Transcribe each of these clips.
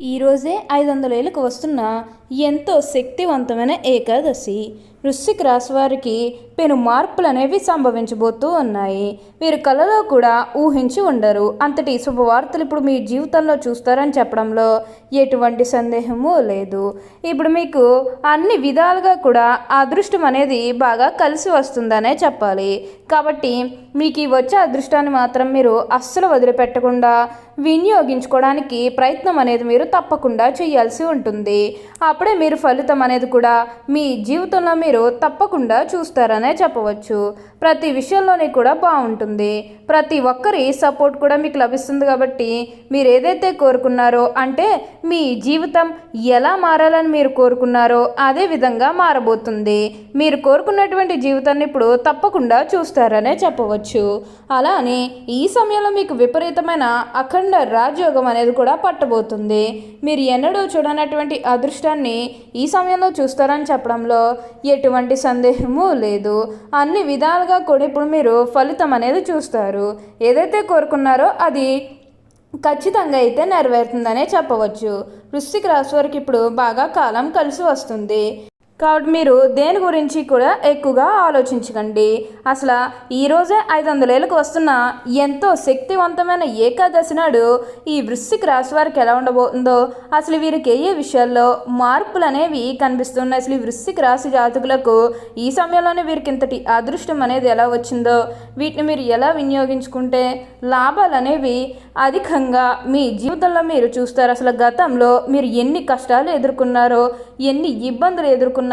ఈరోజే ఐదు వందల ఏళ్ళకు వస్తున్న ఎంతో శక్తివంతమైన ఏకాదశి. వృశ్చిక రాశి వారికి పెను మార్పులు అనేవి సంభవించబోతూ ఉన్నాయి. మీరు కలలో కూడా ఊహించి ఉండరు. అంతటి శుభవార్తలు ఇప్పుడు మీ జీవితంలో చూస్తారని చెప్పడంలో ఎటువంటి సందేహము లేదు. ఇప్పుడు మీకు అన్ని విధాలుగా కూడా అదృష్టం అనేది బాగా కలిసి వస్తుందనే చెప్పాలి. కాబట్టి మీకు ఈ వచ్చే అదృష్టాన్ని మాత్రం మీరు అస్సలు వదిలిపెట్టకుండా వినియోగించుకోవడానికి ప్రయత్నం అనేది మీరు తప్పకుండా చేయాల్సి ఉంటుంది. అప్పుడే మీరు ఫలితం అనేది కూడా మీ జీవితంలో మీరు మీరు తప్పకుండా చూస్తారనే చెప్పవచ్చు. ప్రతి విషయంలోనే కూడా బాగుంటుంది. ప్రతి ఒక్కరి సపోర్ట్ కూడా మీకు లభిస్తుంది కాబట్టి మీరు ఏదైతే కోరుకున్నారో అంటే మీ జీవితం ఎలా మారాలని మీరు కోరుకున్నారో అదే విధంగా మారబోతుంది. మీరు కోరుకున్నటువంటి జీవితాన్ని ఇప్పుడు తప్పకుండా చూస్తారనే చెప్పవచ్చు. అలానే ఈ సమయంలో మీకు విపరీతమైన అఖండ రాజయోగం అనేది కూడా పట్టబోతుంది. మీరు ఎన్నడూ చూడనటువంటి అదృష్టాన్ని ఈ సమయంలో చూస్తారని చెప్పడంలో ఎటువంటి సందేహము లేదు. అన్ని విధాలుగా కూడా ఇప్పుడు మీరు ఫలితం అనేది చూస్తారు. ఏదైతే కోరుకున్నారో అది ఖచ్చితంగా అయితే నెరవేరుతుందనే చెప్పవచ్చు. వృశ్చిక రాశి వారికి ఇప్పుడు బాగా కాలం కలిసి వస్తుంది. కాబట్టి మీరు దేని గురించి కూడా ఎక్కువగా ఆలోచించకండి. అసలు ఈరోజే ఐదు వందలేళ్ళకు వస్తున్న ఎంతో శక్తివంతమైన ఏకాదశి నాడు ఈ వృశ్చిక రాశి వారికి ఎలా ఉండబోతుందో అసలు వీరికి ఏ ఏ విషయాల్లో మార్పులు అనేవి కనిపిస్తున్నాయి? అసలు ఈ వృశ్చిక రాశి జాతకులకు ఈ సమయంలోనే వీరికి ఇంతటి అదృష్టం అనేది ఎలా వచ్చిందో వీటిని మీరు ఎలా వినియోగించుకుంటే లాభాలు అనేవి అధికంగా మీ జీవితంలో మీరు చూస్తారు. అసలు గతంలో మీరు ఎన్ని కష్టాలు ఎదుర్కొన్నారో ఎన్ని ఇబ్బందులు ఎదుర్కొన్నారో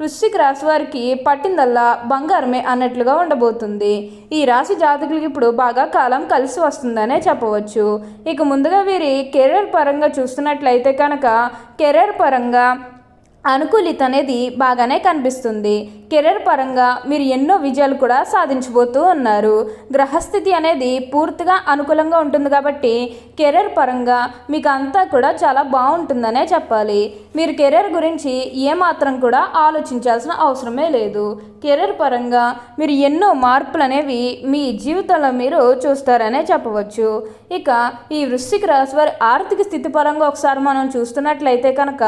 వృశ్చిక రాశి వారికి పట్టిందల్లా బంగారమే అన్నట్లుగా ఉండబోతుంది. ఈ రాశి జాతకులకి ఇప్పుడు బాగా కాలం కలిసి వస్తుందనే చెప్పవచ్చు. ఇక ముందుగా వీరి కెరీర్ పరంగా చూస్తున్నట్లయితే కనుక కెరీర్ పరంగా అనుకూలిత అనేది బాగానే కనిపిస్తుంది. కెరీర్ పరంగా మీరు ఎన్నో విజయాలు కూడా సాధించబోతూ ఉన్నారు. గ్రహస్థితి అనేది పూర్తిగా అనుకూలంగా ఉంటుంది కాబట్టి కెరీర్ పరంగా మీకు అంతా కూడా చాలా బాగుంటుందనే చెప్పాలి. మీరు కెరీర్ గురించి ఏమాత్రం కూడా ఆలోచించాల్సిన అవసరమే లేదు. కెరీర్ పరంగా మీరు ఎన్నో మార్పులు అనేవి మీ జీవితంలో మీరు చూస్తారనే చెప్పవచ్చు. ఇక ఈ వృశ్చిక రాశి వారి ఆర్థిక స్థితి పరంగా ఒకసారి మనం చూస్తున్నట్లయితే కనుక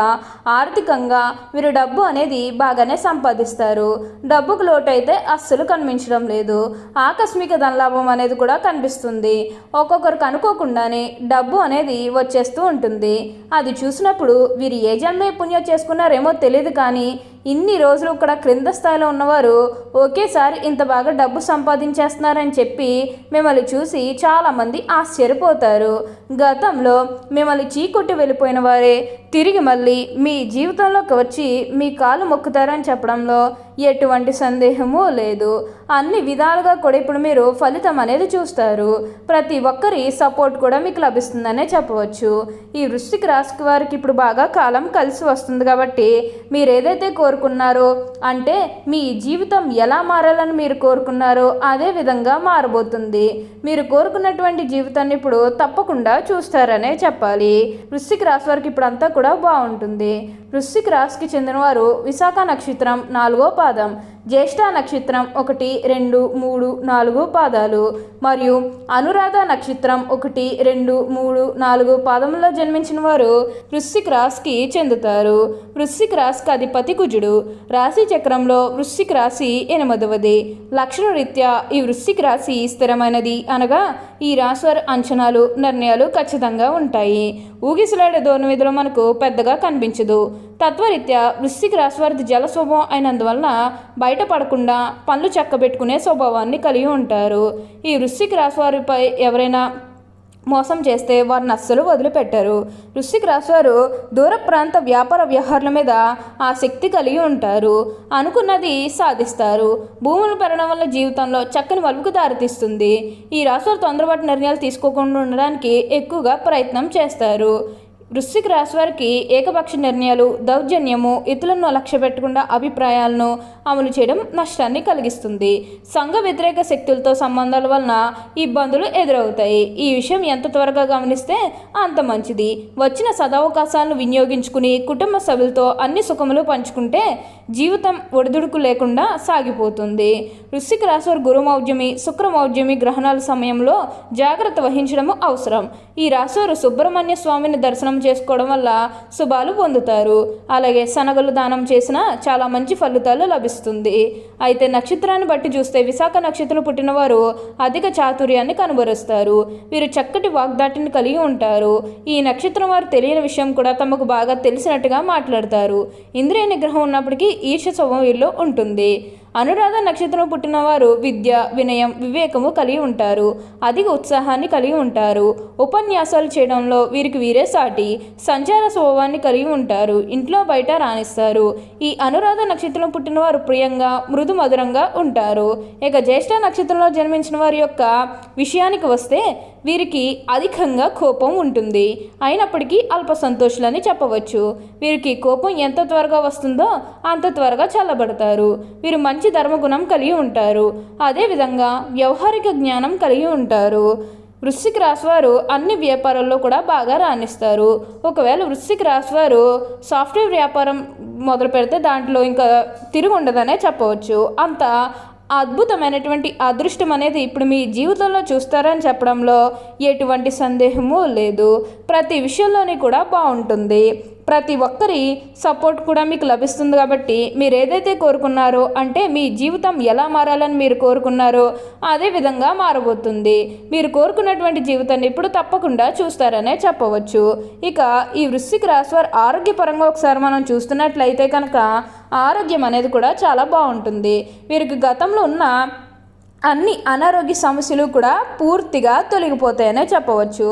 ఆర్థికంగా మీరు డబ్బు అనేది బాగానే సంపాదిస్తారు. డబ్బుకు లోటు అయితే అస్సలు కనిపించడం లేదు. ఆకస్మిక ధనలాభం అనేది కూడా కనిపిస్తుంది. ఒక్కొక్కరికి అనుకోకుండానే డబ్బు అనేది వచ్చేస్తూ ఉంటుంది. అది చూసినప్పుడు వీరు ఏ జన్మే పుణ్యం చేసుకున్నారేమో తెలియదు కానీ ఇన్ని రోజులు ఇక్కడ క్రింద స్థాయిలో ఉన్నవారు ఒకేసారి ఇంత బాగా డబ్బు సంపాదించేస్తున్నారని చెప్పి మిమ్మల్ని చూసి చాలామంది ఆశ్చర్యపోతారు. గతంలో మిమ్మల్ని చీకొట్టి వెళ్ళిపోయిన వారే తిరిగి మళ్ళీ మీ జీవితంలోకి వచ్చి మీ కాలు మొక్కుతారని చెప్పడంలో ఎటువంటి సందేహము లేదు. అన్ని విధాలుగా కూడా ఇప్పుడు మీరు ఫలితం అనేది చూస్తారు. ప్రతి ఒక్కరి సపోర్ట్ కూడా మీకు లభిస్తుందనే చెప్పవచ్చు. ఈ వృష్టికి రాశి వారికి ఇప్పుడు బాగా కాలం కలిసి వస్తుంది కాబట్టి మీరు ఏదైతే కోరుకున్నారో అంటే మీ జీవితం ఎలా మారాలని మీరు కోరుకున్నారో అదే విధంగా మారబోతుంది. మీరు కోరుకున్నటువంటి జీవితాన్ని ఇప్పుడు తప్పకుండా చూస్తారనే చెప్పాలి. వృశ్చిక రాశి వారికి ఇప్పుడు అంతా కూడా బాగుంటుంది. వృశ్చిక రాశికి చెందినవారు విశాఖ నక్షత్రం నాలుగో పాద జ్యేష్ఠ నక్షత్రం ఒకటి రెండు మూడు నాలుగు పాదాలు. మరియు అనురాధ నక్షత్రం ఒకటి రెండు మూడు నాలుగు పాదంలో జన్మించిన వారు వృశ్చిక రాశికి చెందుతారు. వృశ్చిక రాశికి అధిపతి కుజుడు. రాశి చక్రంలో వృశ్చిక రాశి ఎనిమిదవది. లక్షణరీత్యా ఈ వృశ్చిక రాశి స్థిరమైనది అనగా ఈ రాశి అంచనాలు నిర్ణయాలు ఖచ్చితంగా ఉంటాయి. ఊగిసలాడే దోణి విధులు మనకు పెద్దగా కనిపించదు. తత్వరీత్యా వృశ్చిక రాశి వారిది జల స్వభావం అయినందువలన బయటపడకుండా పనులు చక్కబెట్టుకునే స్వభావాన్ని కలిగి ఉంటారు. ఈ వృశ్చిక రాశి వారిపై ఎవరైనా మోసం చేస్తే వారిని అస్సలు వదిలిపెట్టరు. వృశ్చిక రాశివారు దూర ప్రాంత వ్యాపార వ్యవహారాల మీద ఆసక్తి కలిగి ఉంటారు. అనుకున్నది సాధిస్తారు. భూములు పెరగడం వల్ల జీవితంలో చక్కని మలుపుకు దారితీస్తుంది. ఈ రాశివారు తొందరపాటు నిర్ణయాలు తీసుకోకుండా ఉండడానికి ఎక్కువగా ప్రయత్నం చేస్తారు. వృశ్చిక రాశి వారికి ఏకపక్ష నిర్ణయాలు దౌర్జన్యము ఇతరులను లక్ష్య పెట్టకుండా అభిప్రాయాలను అమలు చేయడం నష్టాన్ని కలిగిస్తుంది. సంఘ వ్యతిరేక శక్తులతో సంబంధాల వలన ఇబ్బందులు ఎదురవుతాయి. ఈ విషయం ఎంత త్వరగా గమనిస్తే అంత మంచిది. వచ్చిన సదావకాశాలను వినియోగించుకుని కుటుంబ సభ్యులతో అన్ని సుఖములు పంచుకుంటే జీవితం ఒడిదుడుకు లేకుండా సాగిపోతుంది. వృశ్చిక రాశి వారు గురుమౌద్యమి శుక్రమౌద్యమి గ్రహణాల సమయంలో జాగ్రత్త వహించడం అవసరం. ఈ రాశివారు సుబ్రహ్మణ్య స్వామిని దర్శనం చేసుకోవడం వల్ల శుభాలు పొందుతారు. అలాగే శనగలు దానం చేసినా చాలా మంచి ఫలితాలు లభిస్తుంది. అయితే నక్షత్రాన్ని బట్టి చూస్తే విశాఖ నక్షత్రం పుట్టినవారు అధిక చాతుర్యాన్ని కనుబరుస్తారు వీరు చక్కటి వాగ్దాటిని కలిగి ఉంటారు. ఈ నక్షత్రం వారు తెలియని విషయం కూడా తమకు బాగా తెలిసినట్టుగా మాట్లాడతారు. ఇంద్రియ నిగ్రహం ఉన్నప్పటికీ ఈర్ష స్వభావంలో ఉంటుంది. అనురాధ నక్షత్రం పుట్టినవారు విద్య వినయం వివేకము కలిగి ఉంటారు. అధిక ఉత్సాహాన్ని కలిగి ఉంటారు. ఉపన్యాసాలు చేయడంలో వీరికి వీరే సాటి. సంచార స్వభావాన్ని కలిగి ఉంటారు. ఇంట్లో బయట రాణిస్తారు. ఈ అనురాధ నక్షత్రం పుట్టినవారు ప్రియంగా మృదు మధురంగా ఉంటారు. ఇక జ్యేష్ఠ నక్షత్రంలో జన్మించిన వారి యొక్క విషయానికి వస్తే వీరికి అధికంగా కోపం ఉంటుంది. అయినప్పటికీ అల్ప సంతోషులని చెప్పవచ్చు. వీరికి కోపం ఎంత త్వరగా వస్తుందో అంత త్వరగా చల్లబడతారు. వీరు మంచి ధర్మగుణం కలిగి ఉంటారు. అదేవిధంగా వ్యవహారిక జ్ఞానం కలిగి ఉంటారు. వృశ్చిక రాశివారు అన్ని వ్యాపారాల్లో కూడా బాగా రాణిస్తారు. ఒకవేళ వృశ్చిక రాశివారు సాఫ్ట్వేర్ వ్యాపారం మొదలు పెడితే దాంట్లో ఇంకా తిరిగి ఉండదనే చెప్పవచ్చు. అంత అద్భుతమైనటువంటి అదృష్టం అనేది ఇప్పుడు మీ జీవితంలో చూస్తారని చెప్పడంలో ఎటువంటి సందేహము లేదు. ప్రతి విషయంలోని కూడా బాగుంటుంది. ప్రతి ఒక్కరి సపోర్ట్ కూడా మీకు లభిస్తుంది కాబట్టి మీరు ఏదైతే కోరుకున్నారో అంటే మీ జీవితం ఎలా మారాలని మీరు కోరుకున్నారో అదే విధంగా మారబోతుంది. మీరు కోరుకున్నటువంటి జీవితాన్ని ఇప్పుడు తప్పకుండా చూస్తారనే చెప్పవచ్చు. ఇక ఈ వృశ్చిక రాశి వారు ఆరోగ్యపరంగా ఒకసారి మనం చూస్తున్నట్లయితే కనుక ఆరోగ్యం అనేది కూడా చాలా బాగుంటుంది. వీరికి గతంలో ఉన్న అన్ని అనారోగ్య సమస్యలు కూడా పూర్తిగా తొలగిపోతాయనే చెప్పవచ్చు.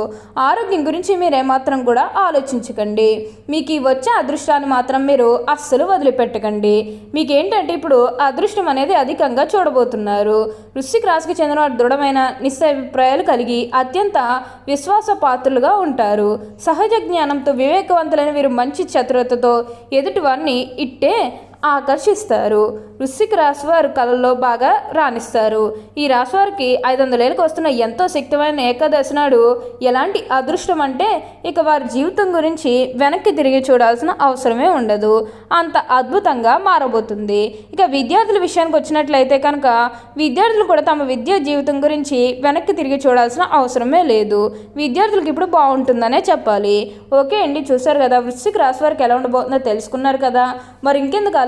ఆరోగ్యం గురించి మీరేమాత్రం కూడా ఆలోచించకండి. మీకు ఈ వచ్చే అదృష్టాన్ని మాత్రం మీరు అస్సలు వదిలిపెట్టకండి. మీకు ఏంటంటే ఇప్పుడు అదృష్టం అనేది అధికంగా చూడబోతున్నారు. వృశ్చిక రాశికి చెందిన వారు దృఢమైన నిశ్చయాభిప్రాయాలు కలిగి అత్యంత విశ్వాస పాత్రులుగా ఉంటారు. సహజ జ్ఞానంతో వివేకవంతులైన వీరు మంచి చతురతతో ఎదుటివారిని ఇట్టే ఆకర్షిస్తారు. వృశ్చిక రాశి వారు కళల్లో బాగా రాణిస్తారు. ఈ రాశి వారికి ఐదు వందలేళ్ళకి వస్తున్న ఎంతో శక్తిమైన ఏకాదశి నాడు ఎలాంటి అదృష్టం అంటే ఇక వారి జీవితం గురించి వెనక్కి తిరిగి చూడాల్సిన అవసరమే ఉండదు. అంత అద్భుతంగా మారబోతుంది. ఇక విద్యార్థుల విషయానికి వచ్చినట్లయితే కనుక విద్యార్థులు కూడా తమ విద్యా జీవితం గురించి వెనక్కి తిరిగి చూడాల్సిన అవసరమే లేదు. విద్యార్థులకు ఇప్పుడు బాగుంటుందనే చెప్పాలి. ఓకే అండి చూసారు కదా వృశ్చిక రాశి వారికి ఎలా ఉండబోతుందో తెలుసుకున్నారు కదా. మరి ఇంకెందుకు